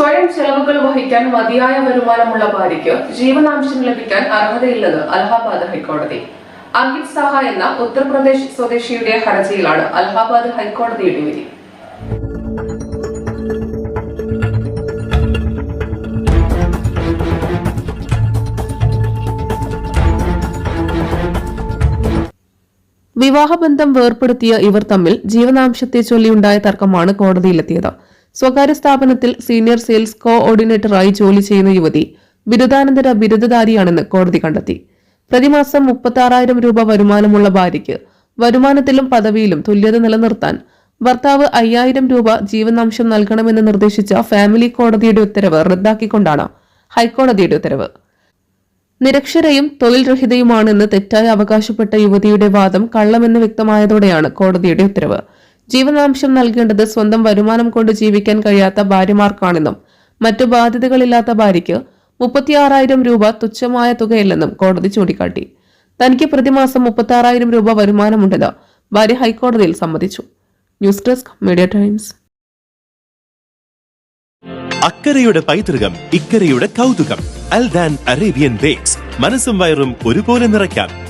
സ്വയം ചെലവുകൾ വഹിക്കാൻ മതിയായ വരുമാനമുള്ള ഭാര്യയ്ക്ക് ജീവനാംശം ലഭിക്കാൻ അർഹതയില്ലെന്ന് അലഹാബാദ് ഹൈക്കോടതി. അങ്കിത് സാഹ എന്ന ഉത്തർപ്രദേശ് സ്വദേശിയുടെ ഹർജിയിലാണ് അലഹാബാദ് ഹൈക്കോടതിയുടെ വിധി വിവാഹബന്ധം വേർപ്പെടുത്തിയ ഇവർ തമ്മിൽ ജീവനാംശത്തെ ചൊല്ലിയുണ്ടായ തർക്കമാണ് കോടതിയിലെത്തിയത്. സ്വകാര്യ സ്ഥാപനത്തിൽ സീനിയർ സെയിൽസ് കോഓർഡിനേറ്ററായി ജോലി ചെയ്യുന്ന യുവതി ബിരുദാനന്തര ബിരുദധാരിയാണെന്ന് കോടതി കണ്ടെത്തി. പ്രതിമാസം മുപ്പത്തി രൂപ വരുമാനമുള്ള ഭാര്യയ്ക്ക് വരുമാനത്തിലും പദവിയിലും തുല്യത നിലനിർത്താൻ ഭർത്താവ് അയ്യായിരം രൂപ ജീവനാംശം നൽകണമെന്ന് നിർദ്ദേശിച്ച ഫാമിലി കോടതിയുടെ ഉത്തരവ് റദ്ദാക്കിക്കൊണ്ടാണ് ഹൈക്കോടതിയുടെ ഉത്തരവ്. നിരക്ഷരയും തൊഴിൽ രഹിതയുമാണെന്ന് തെറ്റായി അവകാശപ്പെട്ട യുവതിയുടെ വാദം കള്ളമെന്ന് വ്യക്തമായതോടെയാണ് കോടതിയുടെ ഉത്തരവ്. ജീവനാംശം നൽകേണ്ടത് സ്വന്തം വരുമാനം കൊണ്ട് ജീവിക്കാൻ കഴിയാത്ത ഭാര്യമാർക്കാണെന്നും മറ്റു ബാധ്യതകളില്ലാത്ത ഭാര്യയ്ക്ക് മുപ്പത്തിയാറായിരം രൂപ തുച്ഛമായ തുകയല്ലെന്നും കോടതി ചൂണ്ടിക്കാട്ടി. തനിക്ക് പ്രതിമാസം മുപ്പത്തിയാറായിരം രൂപ വരുമാനമുണ്ടെന്ന് ഭാര്യ ഹൈക്കോടതിയിൽ സമ്മതിച്ചു. News desk media times. അക്കരയുടെ പൈതൃകം ഇക്കരയുടെ കൗതുകം അൽദാൻ അറേബ്യൻ ബേക്സ്. മനസ്സും വയറും ഒരുപോലെ നിറയ്ക്കാം.